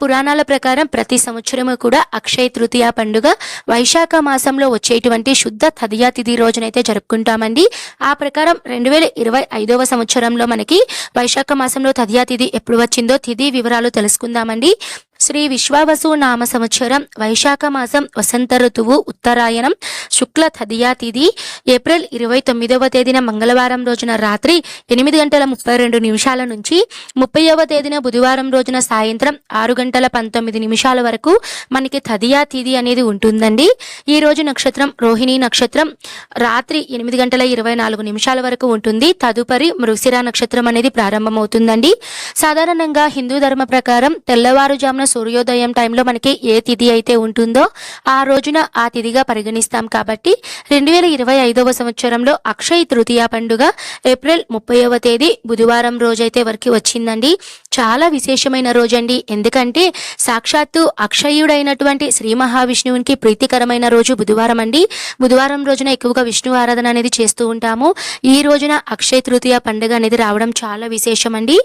పురాణాల ప్రకారం ప్రతి సంవత్సరము కూడా అక్షయ తృతీయ పండుగ వైశాఖ మాసంలో వచ్చేటువంటి శుద్ధ తదియా తిథి రోజునైతే జరుపుకుంటామండి. ఆ ప్రకారం రెండు వేల ఇరవై ఐదవ సంవత్సరంలో మనకి వైశాఖ మాసంలో తదియా తిథి ఎప్పుడు వచ్చిందో తిథి వివరాలు తెలుసుకుందామండి. శ్రీ విశ్వావసు నామ సంవత్సరం వైశాఖ మాసం వసంత ఋతువు ఉత్తరాయణం శుక్ల తదియా తిథి ఏప్రిల్ ఇరవై తొమ్మిదవ తేదీన మంగళవారం రోజున రాత్రి ఎనిమిది గంటల ముప్పై రెండు నిమిషాల నుంచి ముప్పైవ తేదీన బుధవారం రోజున సాయంత్రం ఆరు గంటల పంతొమ్మిది నిమిషాల వరకు మనకి తదియా తిథి అనేది ఉంటుందండి. ఈ రోజు నక్షత్రం రోహిణి నక్షత్రం రాత్రి ఎనిమిది గంటల ఇరవై నాలుగు నిమిషాల వరకు ఉంటుంది. తదుపరి మృసిరా నక్షత్రం అనేది ప్రారంభమవుతుందండి. సాధారణంగా హిందూ ధర్మ ప్రకారం తెల్లవారుజామున సూర్యోదయం టైంలో మనకి ఏ తిథి అయితే ఉంటుందో ఆ రోజున ఆ తిథిగా పరిగణిస్తాం కాబట్టి రెండు వేల ఇరవై ఐదవ సంవత్సరంలో అక్షయ తృతీయ పండుగ ఏప్రిల్ ముప్పైవ తేదీ బుధవారం రోజైతే వరకు వచ్చిందండి. చాలా విశేషమైన రోజండి. ఎందుకంటే సాక్షాత్తు అక్షయుడైనటువంటి శ్రీ మహావిష్ణువునికి ప్రీతికరమైన రోజు బుధవారం అండి. బుధవారం రోజున ఎక్కువగా విష్ణు ఆరాధన అనేది చేస్తూ ఉంటాము. ఈ రోజున అక్షయ తృతీయ పండుగ అనేది రావడం చాలా విశేషం అండి